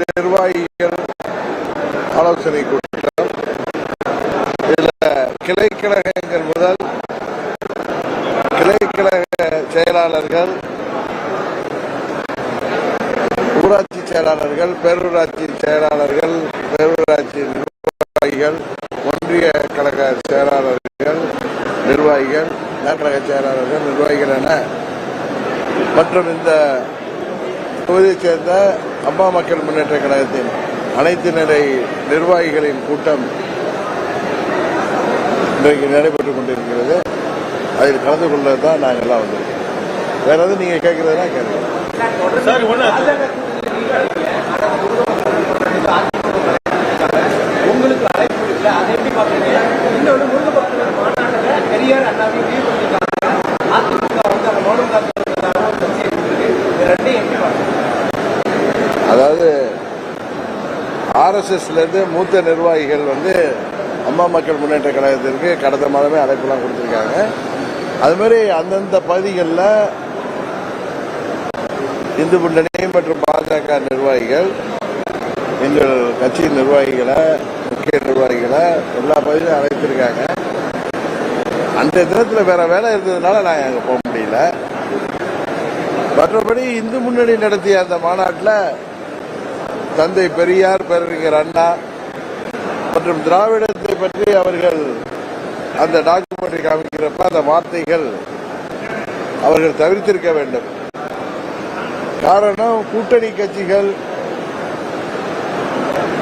நிர்வாகிகள் ஆலோசனை கூட்டம். இதில் கிளை கழகங்கள் முதல் கிளை கழக செயலாளர்கள் ஊராட்சி செயலாளர்கள் பேரூராட்சி செயலாளர்கள் பேரூராட்சி நிர்வாகிகள் ஒன்றிய கழக செயலாளர்கள் நிர்வாகிகள் நகரக செயலாளர்கள் நிர்வாகிகள் என மற்றும் இந்த தொகுதியைச் சேர்ந்த அம்மா மக்கள் முன்னேற்ற கழகத்தின் அனைத்து நிலை நிர்வாகிகளின் கூட்டம் இன்றைக்கு நடைபெற்றுக் கொண்டிருக்கிறது. அதில் கலந்து கொள்ள தான் நாங்கள் எல்லாம் வந்திருக்கோம். வேற எதுவும் நீங்க கேட்கறதுனா கேட்கலாம் சார் ஒண்ணு உங்களுக்கு அழைப்பு இல்லை அதை எப்படி பார்க்குறீங்க இன்னொன்று முருக பக்தர் மாநாட்டில் பெரியார் அண்ணாவையும் லீவ் பண்ணியிருக்காங்க அதிமுக வந்து அவங்க மௌனம் காக்கிறதுக்காக ஒரு கட்சி இருக்குது இது ரெண்டையும் எப்படி பார்க்குறீங்க அதாவது ஆர்எஸ்எஸ்லேருந்து மூத்த நிர்வாகிகள் வந்து அம்மா மக்கள் முன்னேற்ற கழகத்திற்கு கடந்த மாதமே அழைப்புலாம் கொடுத்துருக்காங்க. அது மாதிரி அந்தந்த பகுதிகளில் இந்து முன்னணி மற்றும் பாஜக நிர்வாகிகள் எங்கள் கட்சியின் நிர்வாகிகளை முக்கிய நிர்வாகிகளை எல்லா பகுதியிலும் அழைத்திருக்காங்க. அந்த தினத்தில் வேற வேலை இருந்ததுனால நான் அங்கே போக முடியல. மற்றபடி இந்து முன்னணி நடத்திய அந்த மாநாட்டில் தந்தை பெரியார் பேரறிஞர் அண்ணா மற்றும் திராவிடத்தை பற்றி அவர்கள் அந்த டாக்குமெண்ட்ரி காமிக்கிறப்ப அந்த வார்த்தைகள் அவர்கள் தவிர்த்திருக்க வேண்டும். காரணம் கூட்டணி கட்சிகள்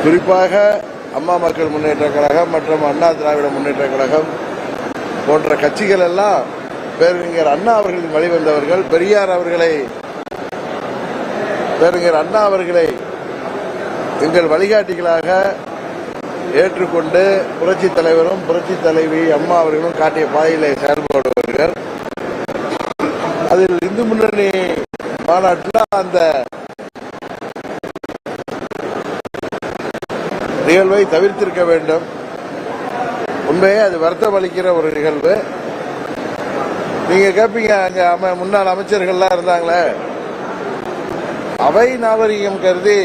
குறிப்பாக அம்மா மக்கள் முன்னேற்ற கழகம் மற்றும் அண்ணா திராவிட முன்னேற்ற கழகம் போன்ற கட்சிகள் எல்லாம் பேரறிஞர் அண்ணா அவர்களின் வழிவந்தவர்கள் பெரியார் அவர்களை பேரறிஞர் அண்ணா அவர்களை எங்கள் வழிகாட்டிகளாக ஏற்றுக்கொண்டு புரட்சி தலைவரும் புரட்சி தலைவி அம்மா அவர்களும் காட்டிய பாதையிலே செயல்படுவார்கள் அதில் இந்து முன்னணி மாநாட்டில் அந்த நிகழ்வை தவிர்த்திருக்க வேண்டும். உண்மையே அது வருத்தம் அளிக்கிற ஒரு நிகழ்வு. நீங்க கேட்பீங்க அங்க முன்னாள் அமைச்சர்கள்லாம் இருந்தாங்களே. அவை நாகரிகம் கருதி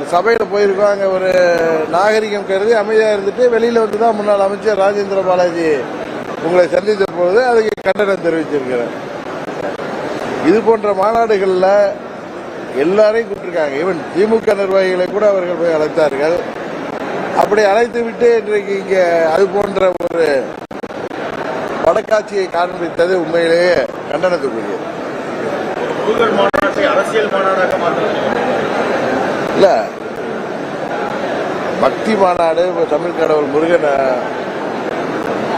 ஒரு சபையில் போயிருக்கோம் அங்கே ஒரு நாகரிகம் கருதி அமைதியாக இருந்துட்டு வெளியில் வந்து தான் முன்னாள் அமைச்சர் ராஜேந்திர பாலாஜி உங்களை சந்தித்த பொழுது அதுக்கு கண்டனம் தெரிவிச்சிருக்கிறேன் இது போன்ற மாநாடுகளில் எல்லாரையும் கூப்பிட்டுருக்காங்க. ஈவன் திமுக நிர்வாகிகளை கூட அவர்கள் போய் அழைத்தார்கள். அப்படி அழைத்து விட்டு இன்றைக்கு இங்கே அது போன்ற ஒரு படக்காட்சியை காண்பித்தது உண்மையிலேயே கண்டனத்துக்குரியது. அரசியல் மாநாடாக மாற்ற இல்ல. பக்தி மாநாடு தமிழ் கடவுள் முருகன்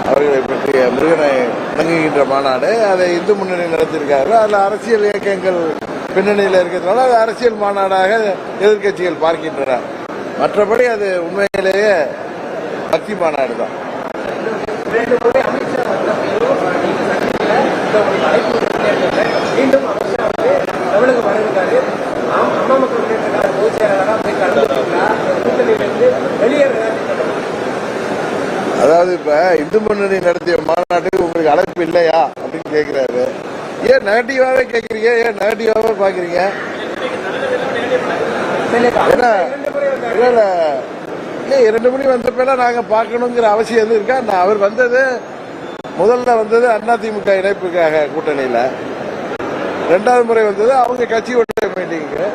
அவர்களை பற்றிய முருகனை வணங்குகின்ற மாநாடு அதை இந்து முன்னணி நடத்தியிருக்காரு. அதுல அரசியல் இயக்கங்கள் பின்னணியில் இருக்கிறதுனால அது அரசியல் மாநாடாக எதிர்க்கட்சிகள் பார்க்கின்றன. மற்றபடி அது உண்மையிலேயே பக்தி மாநாடு தான் ரெண்டு முறை அமித்ஷா வந்தப்பையும் நீங்க சந்திக்கல இந்த உங்களுக்கு அழைப்பு விடுத்தீங்க. மீண்டும் அமித்ஷா வந்து தமிழகம் வருகிறாரு ஆம், அம்மா மக்கள் முன்னேற்ற கழக பொதுச் செயலாளராக போய் கலந்துருக்கீங்களா கூட்டணியிலிருந்து வெளியேறதா திட்டம் அதாவது இப்ப முன்னணி நடத்திய மாநாட்டுக்கு உங்களுக்கு அழைப்பு இல்லையா அப்படின்னு கேட்கிறாரு ஏன் நெகட்டிவாவே கேட்குறீங்க ஏன் நெகட்டிவாவே பாக்குறீங்க? ஏன்னா இல்ல இல்ல. இல்ல இரண்டு மணி வந்தப்ப நாங்க பார்க்கணுங்கிற அவசியம் எதுவும் இருக்கா? நான் அவர் வந்தது முதல்ல வந்தது அதிமுக இணைப்புக்காக கூட்டணியில். ரெண்டாவது முறை வந்தது அவங்க கட்சியோட மீட்டிங்கு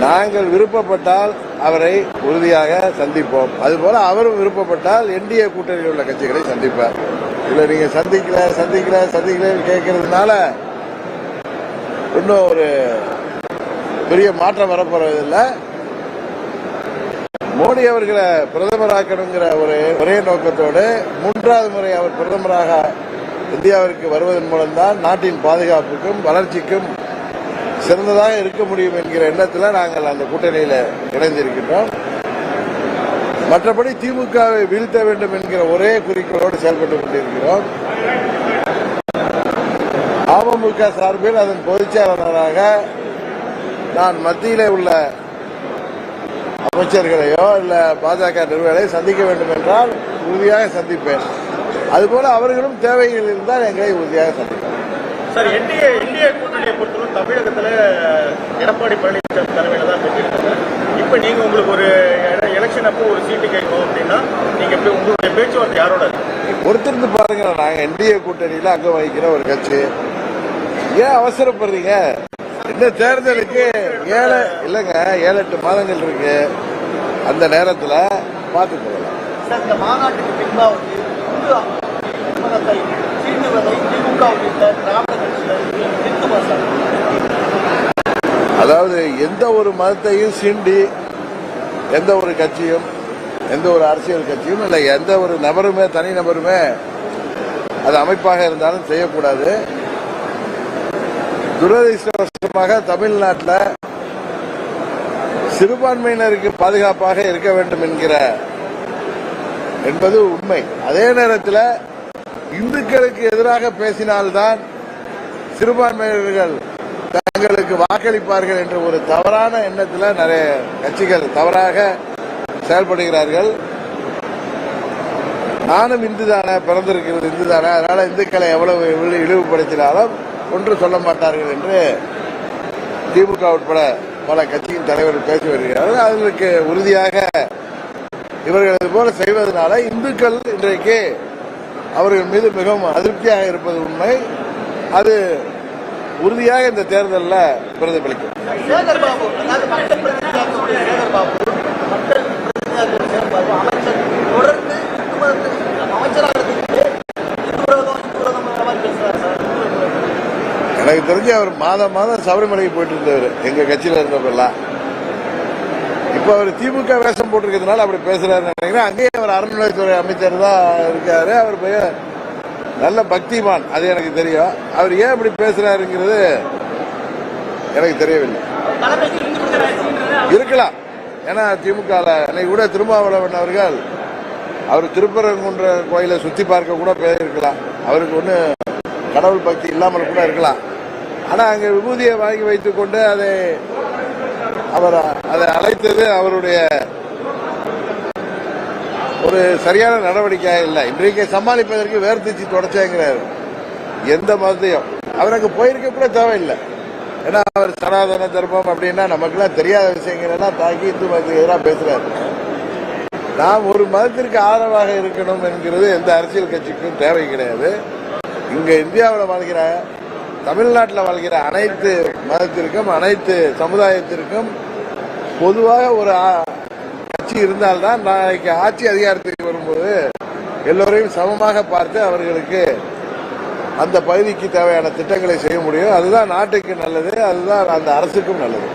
நாங்கள் விருப்பப்பட்டால் அவரை உறுதியாக சந்திப்போம். அதுபோல அவரும் விருப்பப்பட்டால் என்டிஏ கூட்டணியில் உள்ள கட்சிகளை சந்திப்பார். இதுல நீங்க சந்திக்கல சந்திக்கல சந்திக்கல கேட்கறதுனால இன்னும் ஒரு பெரிய மாற்றம் வரப்போறதில்லை. மோடி அவர்களை பிரதமராக்கணுங்கிற ஒரு ஒரே நோக்கத்தோடு மூன்றாவது முறை அவர் பிரதமராக இந்தியாவிற்கு வருவதன் மூலம்தான் நாட்டின் பாதுகாப்புக்கும் வளர்ச்சிக்கும் சிறந்ததாக இருக்க முடியும் என்கிற எண்ணத்தில் நாங்கள் அந்த கூட்டணியில் இணைந்திருக்கின்றோம். மற்றபடி திமுகவை வீழ்த்த வேண்டும் என்கிற ஒரே குறிக்கோளோடு செயல்பட்டுக் கொண்டிருக்கிறோம். அமமுக சார்பில் அதன் பொதுச்செயலாளராக நான் மத்தியிலே உள்ள அமைச்சர்களையோ இல்ல பாஜக நிறுவனங்களையோ சந்திக்க வேண்டும் என்றால் உறுதியாக சந்திப்பேன். அதுபோல அவர்களும் தேவைகள் இருந்தால் எங்களை உறுதியாக சந்திப்பேன் சார் என்டிஏ என்டிஏ கூட்டணியை பொறுத்தவரை தமிழகத்துல எடப்பாடி பழனிசாமி தலைமையில தான் பெற்றிருக்காங்க இப்ப நீங்க உங்களுக்கு ஒரு எலெக்ஷன் அப்போ ஒரு சீட்டு கேட்கணும் அப்படின்னா நீங்க இப்ப உங்களுடைய பேச்சுவார்த்தை யாரோட? பொறுத்திருந்து பாருங்க நாங்க என்டிஏ கூட்டணியில அங்க வகிக்கிற ஒரு கட்சி. ஏன் அவசரப்படுறீங்க? இந்த தேர்தலுக்கு ஏழு இல்லைங்க ஏழு எட்டு மாதங்கள் இருக்கு. அந்த நேரத்துல பார்த்து சார் இந்த மாநாட்டுக்கு பின்பாவது திமுக உள்ளிட்ட திராவிட அதாவது எந்த ஒரு மதத்தையும் சீண்டி எந்த ஒரு கட்சியும் எந்த ஒரு அரசியல் கட்சியும் இல்லை எந்த ஒரு நபருமே தனி நபருமே அது அமைப்பாக இருந்தாலும் செய்யக்கூடாது. துரதிருஷ்டவசமாக தமிழ்நாட்டில் சிறுபான்மையினருக்கு பாதுகாப்பாக இருக்க வேண்டும் என்கிற என்பது உண்மை. அதே நேரத்தில் இந்துக்களுக்கு எதிராக பேசினால்தான் சிறுபான்மையினர்கள் தங்களுக்கு வாக்களிப்பார்கள் என்ற ஒரு தவறான எண்ணத்தில் நிறைய கட்சிகள் தவறாக செயல்படுகிறார்கள். நானும் இந்து தானே பிறந்திருக்கிறது இந்து தானே அதனால இந்துக்களை எவ்வளவு இழிவுபடுத்தினாலும் ஒன்று சொல்ல மாட்டார்கள் என்று திமுக உட்பட பல கட்சியின் தலைவர்கள் பேசி வருகிறார்கள். அதற்கு உறுதியாக இவர்களது போல செய்வதனால இந்துக்கள் இன்றைக்கு அவர்கள் மீது மிகவும் அதிருப்தியாக இருப்பது உண்மை. அது உறுதியாக இந்த தேர்தலில் பிரதிபலிக்கும். பேசுறாரு. எனக்கு தெரிஞ்சு அவர் மாதம் மாதம் சபரிமலைக்கு போயிட்டு இருந்தவர் எங்க கட்சியில இருந்தப்பெல்லாம். இப்ப அவர் திமுக வேஷம் போட்டிருக்கிறதுனால அப்படி பேசுறாருன்னு நினைக்கிறேன். அங்கேயே அவர் அறநிலையத்துறை அமைச்சர் தான் இருக்காரு. அவர் நல்ல பக்திமான். அது எனக்கு தெரியும். அவர் ஏன் இப்படி பேசுறாருங்கிறது எனக்கு தெரியவில்லை. இருக்கலாம். ஏன்னா திமுக இன்னைக்கு கூட திருமாவளவன் அவர்கள் அவர் திருப்பரங்குன்ற கோயிலை சுத்தி பார்க்க கூட போயிருக்கலாம். அவருக்கு ஒன்றும் கடவுள் பக்தி இல்லாமல் கூட இருக்கலாம். ஆனா அங்கே விபூதியை வாங்கி வைத்துக் கொண்டு அதை அவர் அதை அழைத்தது அவருடைய ஒரு சரியான நடவடிக்கை இல்லை. இன்றைக்கு சமாளிப்பதற்கு வேர்த்திச்சு தொடச்சேங்கிறாரு. எந்த மதத்தையும். அவர் அங்கே போயிருக்க கூட தேவையில்லை. ஏன்னா அவர் சனாதன தர்மம் அப்படின்னா நமக்கெல்லாம் தெரியாத விஷயங்கள்லாம் தாக்கி இந்து மதத்துக்கு எதிராக பேசுறாரு. நாம் ஒரு மதத்திற்கு ஆதரவாக இருக்கணும் என்கிறது எந்த அரசியல் கட்சிக்கும் தேவை கிடையாது. இங்க இந்தியாவில் வாழ்கிற தமிழ்நாட்டில் வாழ்கிற அனைத்து மதத்திற்கும் அனைத்து சமுதாயத்திற்கும் பொதுவாக ஒரு ஆட்சி இருந்தால்தான் நாளைக்கு ஆட்சி அதிகாரத்துக்கு வரும்போது எல்லோரையும் சமமாக பார்த்து அவர்களுக்கு அந்த பகுதிக்கு தேவையான திட்டங்களை செய்ய முடியும். அதுதான் நாட்டுக்கு நல்லது அதுதான் அந்த அரசுக்கும் நல்லது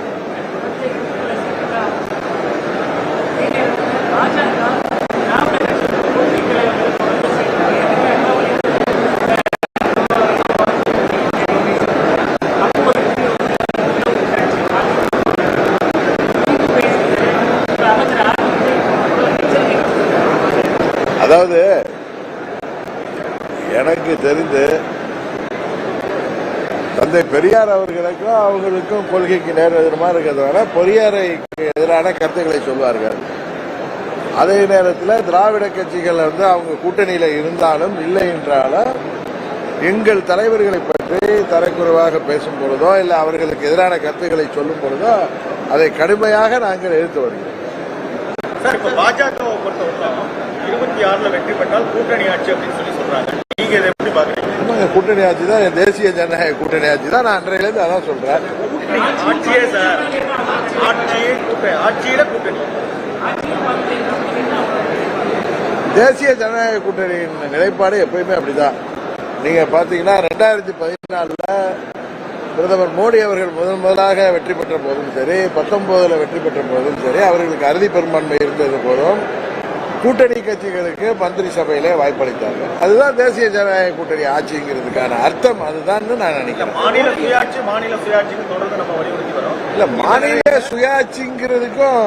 அதாவது எனக்கு தெரிந்து தந்தை பெரியார் அவர்களுக்கும் அவங்களுக்கும் கொள்கைக்கு நேர் எதிரமா இருக்கிறதுனால பெரியாரைக்கு எதிரான கருத்துக்களை சொல்வார்கள். அதே நேரத்தில் திராவிட கட்சிகள் வந்து அவங்க கூட்டணியில இருந்தாலும் இல்லை என்றாலும் எங்கள் தலைவர்களை பற்றி தரக்குறைவாக பேசும் பொழுதோ இல்லை அவர்களுக்கு எதிரான கருத்துக்களை சொல்லும் பொழுதோ அதை கடுமையாக நாங்கள் எதிர்த்து வருகிறோம். சார் இப்ப பாஜகவை பொறுத்தவரைக்கும் இருபத்தி ஆறுல வெற்றி பெற்றால் கூட்டணி ஆட்சி அப்படின்னு சொல்லி சொல்றாங்க. நீங்க இதை கூட்டணி ஆட்சி தான் தேசிய ஜனநாயக கூட்டணி ஆட்சி தான். நான் அன்றையிலேருந்து அதான் சொல்றேன். தேசிய ஜனநாயக கூட்டணியின் நிலைப்பாடு எப்பயுமே அப்படிதான். நீங்க பாத்தீங்கன்னா ரெண்டாயிரத்தி பதினாலுல பிரதமர் மோடி அவர்கள் முதன் முதலாக வெற்றி பெற்ற போதும் சரி பத்தொன்பதுல வெற்றி பெற்ற போதும் சரி அவர்களுக்கு அறுதி பெரும்பான்மை இருந்தது போதும். கூட்டணி கட்சிகளுக்கு மந்திரி சபையிலே வாய்ப்பளித்தார்கள் அதுதான் தேசிய ஜனநாயக கூட்டணி ஆட்சிங்கிறதுக்கான அர்த்தம் அதுதான் நான் நினைக்கிறேன். மாநில சுயாட்சி மாநில சுயாட்சின்னு தொடர்ந்து நம்ம வலியுறுத்தி வரோம். இல்ல மாநில சுயாட்சிங்கிறதுக்கும்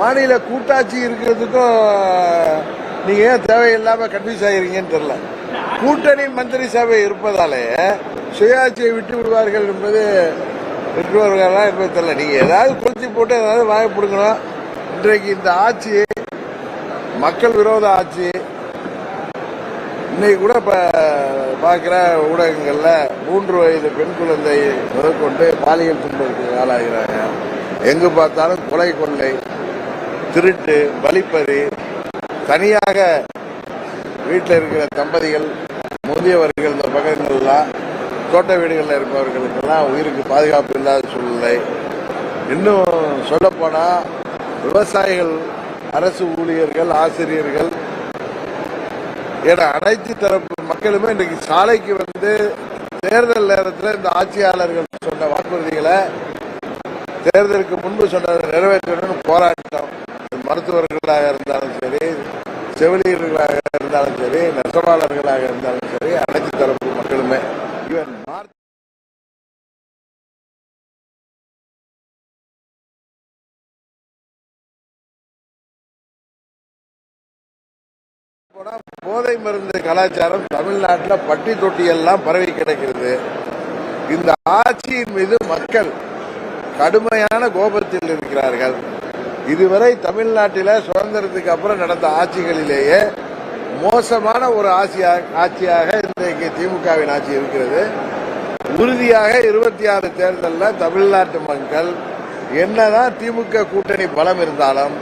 மாநில கூட்டாட்சி இருக்கிறதுக்கும் நீங்க ஏன் தேவையில்லாம கன்ஃபியூஸ் ஆகிறீங்கன்னு தெரியல. கூட்டணி மந்திரி சபை இருப்பதாலே சுயாட்சியை விட்டு விடுவார்கள் என்பது விட்டு வருவார்களா என்பது தெரியல. நீங்க ஏதாவது கொளுத்தி போட்டு ஏதாவது வாய பிடுங்கணும். இன்றைக்கு இந்த ஆட்சி மக்கள் விரோத ஆட்சி. இன்னைக்கு கூட இப்போ பார்க்கிற ஊடகங்களில் மூன்று வயது பெண் குழந்தை முதற்கொண்டு பாலியல் துன்பத்துக்கு ஆளாகிறாங்க. எங்கு பார்த்தாலும் கொலை கொள்ளை திருட்டு வழிப்பறி. தனியாக வீட்டில் இருக்கிற தம்பதிகள் முதியவர்கள் இந்த பக்கங்கள்லாம் தோட்ட வீடுகளில் இருப்பவர்களுக்கெல்லாம் உயிருக்கு பாதுகாப்பு இல்லாத சூழ்நிலை. இன்னும் சொல்லப்போனால் விவசாயிகள் அரசு ஊழியர்கள் ஆசிரியர்கள் என அனைத்து தரப்பு மக்களுமே இன்றைக்கு சாலைக்கு வந்து தேர்தல் நேரத்தில் இந்த ஆட்சியாளர்கள் சொன்ன வாக்குறுதிகளை தேர்தலுக்கு முன்பு சொன்னதை நிறைவேற்றணும்னு போராட்டம். மருத்துவர்களாக இருந்தாலும் சரி செவிலியர்களாக இருந்தாலும் சரி நெசவாளர்களாக இருந்தாலும் சரி அனைத்து தரப்பு மக்களுமே. போதை மருந்து கலாச்சாரம் தமிழ்நாட்டில் பட்டி தொட்டி எல்லாம் பரவி கிடக்கிறது. இந்த ஆட்சியின் மீது மக்கள் கடுமையான கோபத்தில் இருக்கிறார்கள். இதுவரை தமிழ்நாட்டில் சுதந்திரத்துக்கு அப்புறம் நடந்த ஆட்சிகளிலேயே மோசமான ஒரு ஆட்சியாக ஆட்சியாக இன்றைக்கு திமுகவின் ஆட்சி இருக்கிறது. உறுதியாக இருபத்தி ஆறு தேர்தலில் தமிழ்நாட்டு மக்கள் என்னதான் திமுக கூட்டணி பலம் இருந்தாலும்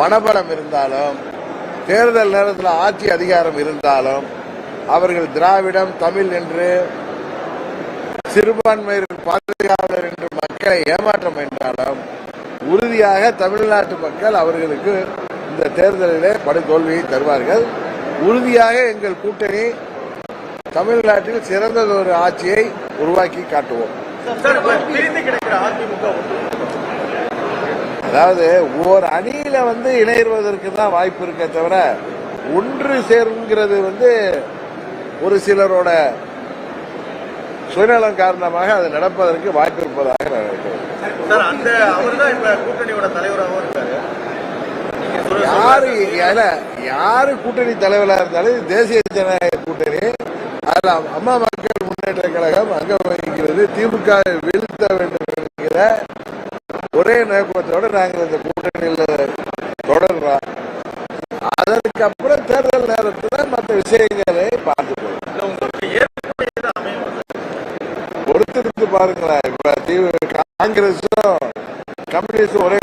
பணபலம் இருந்தாலும் தேர்தல் நேரத்தில் ஆட்சி அதிகாரம் இருந்தாலும் அவர்கள் திராவிடம் தமிழ் என்று சிறுபான்மையின் பாதுகாவலர் என்று மக்களை ஏமாற்றம் என்றாலும் உறுதியாக தமிழ்நாட்டு மக்கள் அவர்களுக்கு இந்த தேர்தலிலே படுதோல்வியை தருவார்கள். உறுதியாக எங்கள் கூட்டணி தமிழ்நாட்டில் சிறந்ததொரு ஆட்சியை உருவாக்கி காட்டுவோம் சார் இப்ப பிரிந்து கிடக்கிற அதிமுக ஒன்று அதாவது ஓர் அணியில வந்து இணைவதற்கு தான் வாய்ப்பு இருக்கே தவிர ஒன்று சேர்ங்கிறது வந்து ஒரு சிலரோட சுயநலம் காரணமாக அது நடப்பதற்கு வாய்ப்பு இருப்பதாக நான் நினைக்கிறேன். யாரு யாரு கூட்டணி தலைவரா இருந்தாலும் தேசிய ஜனநாயக கூட்டணி. அதுல அம்மா மக்கள் முன்னேற்ற கழகம் அங்க வகிக்கிறது திமுக வீழ்த்த வேண்டும் என்கிற ஒரே நோக்கத்தோட நாங்கள் இந்த கூட்டணியில தொடர்றோம் அதற்கப்புறம் தேர்தல் நேரத்தில் மற்ற விஷயங்களை பார்த்துக்கணும் பொறுத்திருந்து பாருங்களேன் இப்ப காங்கிரஸும் கம்யூனிஸ்டும் ஒரே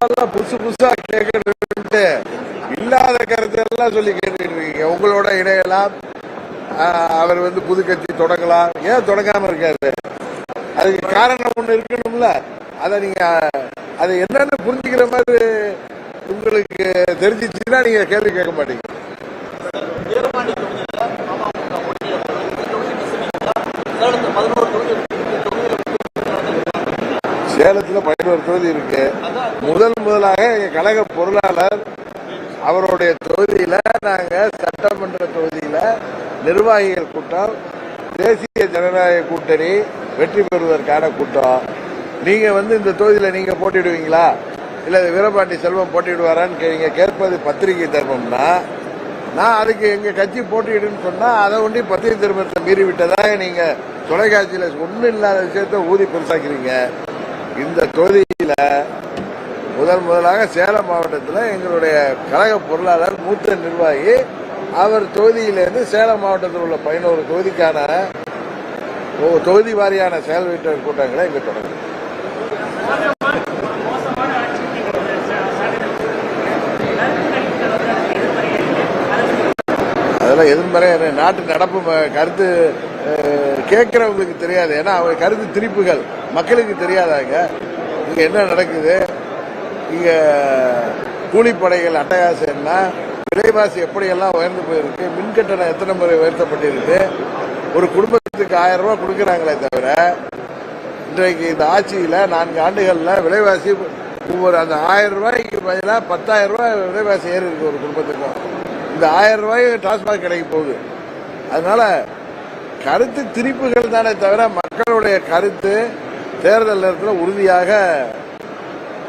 வித்தியாசமெல்லாம் புதுசு புதுசா கேட்கணும்ட்டு இல்லாத கருத்தெல்லாம் சொல்லி கேட்டுட்டு இருக்கீங்க. உங்களோட இணையலாம் ஆஹ், அவர் வந்து புது கட்சி தொடங்கலாம். ஏன் தொடங்காம இருக்காரு? அதுக்கு காரணம் ஒண்ணு இருக்கணும்ல. அதை நீங்க அதை என்னன்னு புரிஞ்சுக்கிற மாதிரி உங்களுக்கு தெரிஞ்சிச்சுன்னா நீங்க கேள்வி கேட்க மாட்டீங்க. பதினோரு சேலத்தில் பதினோரு தொகுதி இருக்கு. முதல் முதலாக எங்கள் கழக பொருளாளர் அவருடைய தொகுதியில் நாங்கள் சட்டமன்ற தொகுதியில் நிர்வாகிகள் கூட்டம் தேசிய ஜனநாயக கூட்டணி வெற்றி பெறுவதற்கான கூட்டம். நீங்க வந்து இந்த தொகுதியில் நீங்க போட்டிடுவீங்களா இல்ல வீரபாண்டி செல்வம் போட்டிடுவாரான்னு கே- நீங்க கேட்பது பத்திரிகை தர்மம்னா நான் அதுக்கு எங்க கட்சி போட்டியிடுன்னு சொன்னா அதை ஒண்டி பத்திரிகை தர்மத்தை மீறி விட்டதாக நீங்க தொலைக்காட்சியில் ஒண்ணும் இல்லாத விஷயத்த ஊதி பெருசாக்கிறீங்க. இந்த தொகுதியில முதல் முதலாக சேலம் மாவட்டத்தில் எங்களுடைய கழக பொருளாளர் மூத்த நிர்வாகி அவர் தொகுதியிலிருந்து சேலம் மாவட்டத்தில் உள்ள பதினோரு தொகுதிக்கான தொகுதி வாரியான செயல் வீட்டர் கூட்டங்களை இங்கு தொடங்கும் அதெல்லாம் எதிர்மறை நாட்டு நடப்பு கருத்து கேட்கிறவங்களுக்கு தெரியாது. ஏன்னா அவங்க கருத்து திரிப்புகள். மக்களுக்கு தெரியாதாங்க. இங்கே என்ன நடக்குது? இங்கே கூலிப்படைகள் அட்டகாசம் என்ன விலைவாசி எப்படியெல்லாம் உயர்ந்து போயிருக்கு மின்கட்டணம் எத்தனை முறை உயர்த்தப்பட்டிருக்கு ஒரு குடும்பத்துக்கு ஆயிரம் ரூபாய் கொடுக்குறாங்களே தவிர இன்றைக்கு இந்த ஆட்சியில் நான்கு ஆண்டுகளில் விலைவாசி ஒவ்வொரு அந்த ஆயிரம் ரூபாய்க்கு பதிலாக பத்தாயிரம் ரூபாய் விலைவாசி ஏறி இருக்கு ஒரு குடும்பத்துக்கும். இந்த ஆயிரம் ரூபாய் டிரான்ஸ்பார் கிடைக்க போகுது. அதனால கருத்து திரிப்புகள் தானே தவிர மக்களுடைய கருத்து தேர்தல் நேரத்தில் உறுதியாக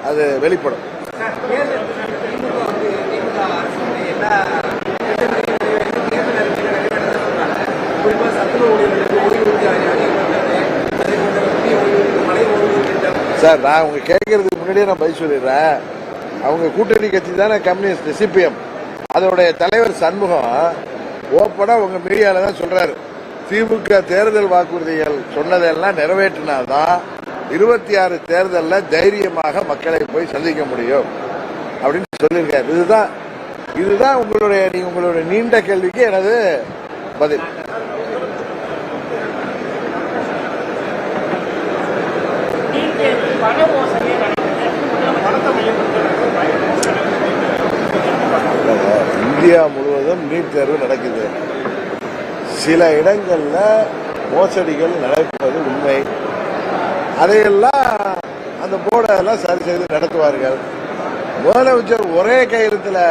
அது வெளிப்படும். சார், நான் அவங்க கேட்கறதுக்கு முன்னாடியே நான் பதில் சொல்லிடுறேன். அவங்க கூட்டணி கட்சி தானே கம்யூனிஸ்ட் சிபிஎம். அதோடைய தலைவர் சண்முகம் ஓப்பனா உங்க மீடியால தான் சொல்றாரு. திமுக தேர்தல் வாக்குறுதிகள் சொன்னதெல்லாம் நிறைவேற்றினாதான் இருபத்தி ஆறு தேர்தலில் தைரியமாக மக்களை போய் சந்திக்க முடியும் அப்படின்னு சொல்லியிருக்காரு. இதுதான் இதுதான் உங்களுடைய நீங்க உங்களுடைய நீண்ட கேள்விக்கு எனது பதில். இந்தியா முழுவதும் நீட் தேர்வு நடக்குது. சில இடங்களில் மோசடிகள் நடப்பது உண்மை. அதையெல்லாம் அந்த போர்டை எல்லாம் சரி செய்து நடத்துவார்கள். முதலமைச்சர் ஒரே கையெழுத்தில்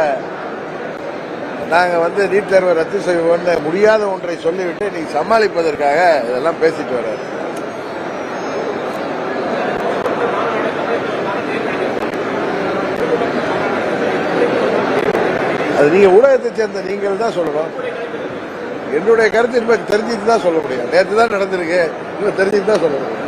நாங்கள் வந்து நீட் தேர்வை ரத்து செய்வோம்னு முடியாத ஒன்றை சொல்லிவிட்டு இன்னைக்கு சமாளிப்பதற்காக இதெல்லாம் பேசிட்டு வர்றாரு. அது நீங்க ஊடகத்தை சேர்ந்த நீங்கள் தான் சொல்லணும். என்னுடைய கருத்து இப்ப தெரிஞ்சுட்டு தான் சொல்ல முடியும். நேற்று தான் நடந்திருக்கு. இன்னும் தெரிஞ்சுட்டு தான் சொல்ல முடியும்.